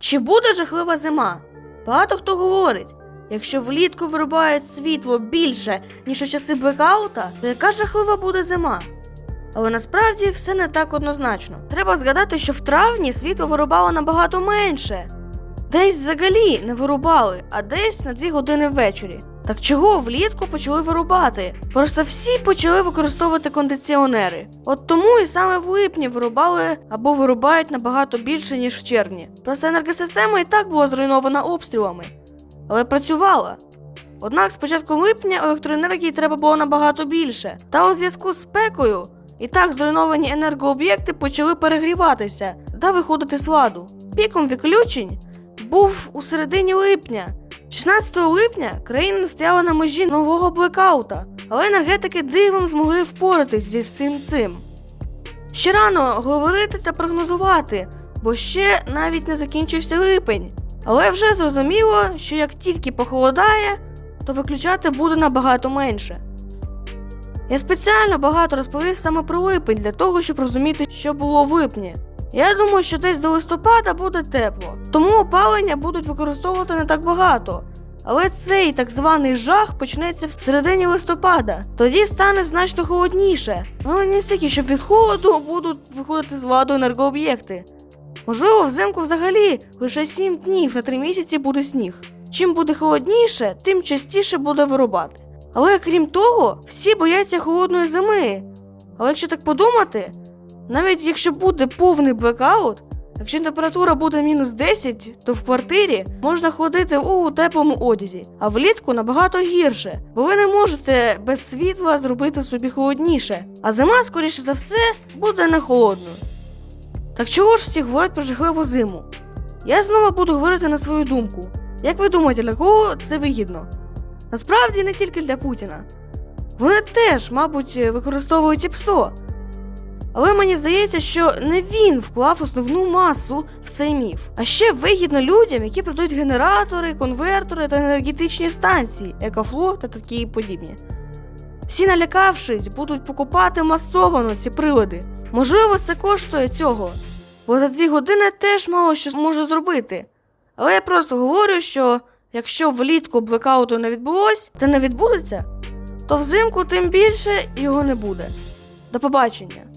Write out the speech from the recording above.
Чи буде жахлива зима? Багато хто говорить, якщо влітку вирубають світло більше, ніж у часи блекаута, то яка жахлива буде зима? Але насправді все не так однозначно. Треба згадати, що в травні світло вирубало набагато менше. Десь взагалі не вирубали, а десь на дві години ввечері. Так чого влітку почали вирубати? Просто всі почали використовувати кондиціонери. От тому і саме в липні вирубали або вирубають набагато більше, ніж в червні. Просто енергосистема і так була зруйнована обстрілами, але працювала. Однак з початку липня електроенергії треба було набагато більше. Та у зв'язку з спекою і так зруйновані енергооб'єкти почали перегріватися та виходити з ладу. Піком відключень був у середині липня. 16 липня країна стояла на межі нового блекаута, але енергетики дивом змогли впоратись зі всім цим. Ще рано говорити та прогнозувати, бо ще навіть не закінчився липень. Але вже зрозуміло, що як тільки похолодає, то виключати буде набагато менше. Я спеціально багато розповів саме про липень для того, щоб розуміти, що було в липні. Я думаю, що десь до листопада буде тепло, тому опалення будуть використовувати не так багато. Але цей так званий жах почнеться в середині листопада. Тоді стане значно холодніше. Але не стільки, щоб від холоду будуть виходити з ладу енергооб'єкти. Можливо, взимку взагалі лише 7 днів на 3 місяці буде сніг. Чим буде холодніше, тим частіше буде вирубати. Але крім того, всі бояться холодної зими. Але якщо так подумати, навіть якщо буде повний блекаут, якщо температура буде мінус 10, то в квартирі можна ходити у теплому одязі, а влітку набагато гірше, бо ви не можете без світла зробити собі холодніше. А зима, скоріше за все, буде не холодною. Так чого ж всі говорять про жахливу зиму? Я знову буду говорити на свою думку. Як ви думаєте, для кого це вигідно? Насправді не тільки для Путіна. Вони теж, мабуть, використовують і ПСО. Але мені здається, що не він вклав основну масу в цей міф. А ще вигідно людям, які продають генератори, конвертори та енергетичні станції, екофло та такі подібні. Всі налякавшись, будуть покупати масовано ці прилади. Можливо, це коштує цього, бо за дві години теж мало що може зробити. Але я просто говорю, що якщо влітку блекауту не відбулось, та не відбудеться, то взимку тим більше його не буде. До побачення.